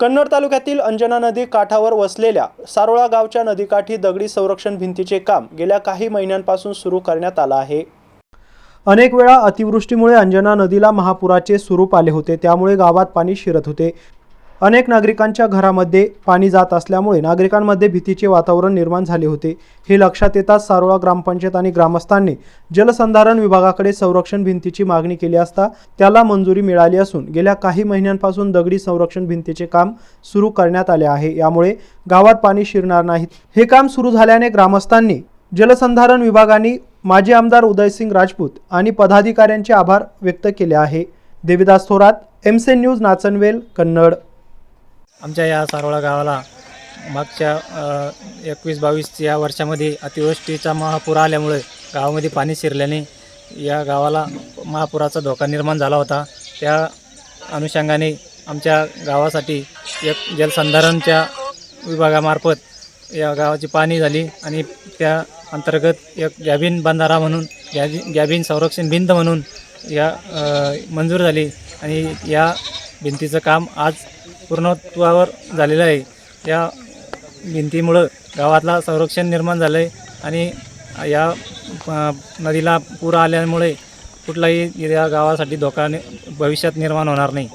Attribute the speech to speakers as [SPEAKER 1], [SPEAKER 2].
[SPEAKER 1] कन्नड तालुक्यातील अंजना नदी काठावर वसलेल्या सारोळा गावच्या नदीकाठी दगडी संरक्षण भिंतीचे काम गेल्या काही महिन्यांपासून सुरू करण्यात आलं आहे. अनेक वेळा अतिवृष्टीमुळे अंजना नदीला महापुराचे स्वरूप आले होते त्यामुळे गावात पाणी शिरत होते. अनेक नागरिकांच्या घरामध्ये पाणी जात असल्यामुळे नागरिकांमध्ये भीतीचे वातावरण निर्माण झाले होते. हे लक्षात येताच सारोळा ग्रामपंचायत आणि ग्रामस्थांनी जलसंधारण विभागाकडे संरक्षण भिंतीची मागणी केली असता त्याला मंजुरी मिळाली असून गेल्या काही महिन्यांपासून दगडी संरक्षण भिंतीचे काम सुरू करण्यात आले आहे. यामुळे गावात पाणी शिरणार नाहीत. हे काम सुरू झाल्याने ग्रामस्थांनी जलसंधारण विभागाने माजी आमदार उदयसिंग राजपूत आणि पदाधिकाऱ्यांचे आभार व्यक्त केले आहे. देविदास थोरात एमसेन न्यूज नाचनवेल कन्नड.
[SPEAKER 2] आमच्या या सारोळा गावाला मागच्या एकवीस बावीस या वर्षामध्ये अतिवृष्टीचा महापूर आल्यामुळे गावामध्ये पाणी शिरल्याने या गावाला महापुराचा धोका निर्माण झाला होता. त्या अनुषंगाने आमच्या गावासाठी एक जलसंधारणच्या विभागामार्फत या गावाची पाणी झाली आणि त्या अंतर्गत एक गॅबिन बंधारा म्हणून गॅबि गॅबिन संरक्षण भिंत म्हणून या मंजूर झाली आणि या भिंतीचं काम आज पूर्णत्वावर झालेलं आहे. या भिंतीमुळं गावातला संरक्षण निर्माण झालं आहे आणि या नदीला पूर आल्यामुळे कुठलाही या गावासाठी धोका भविष्यात निर्माण होणार नाही.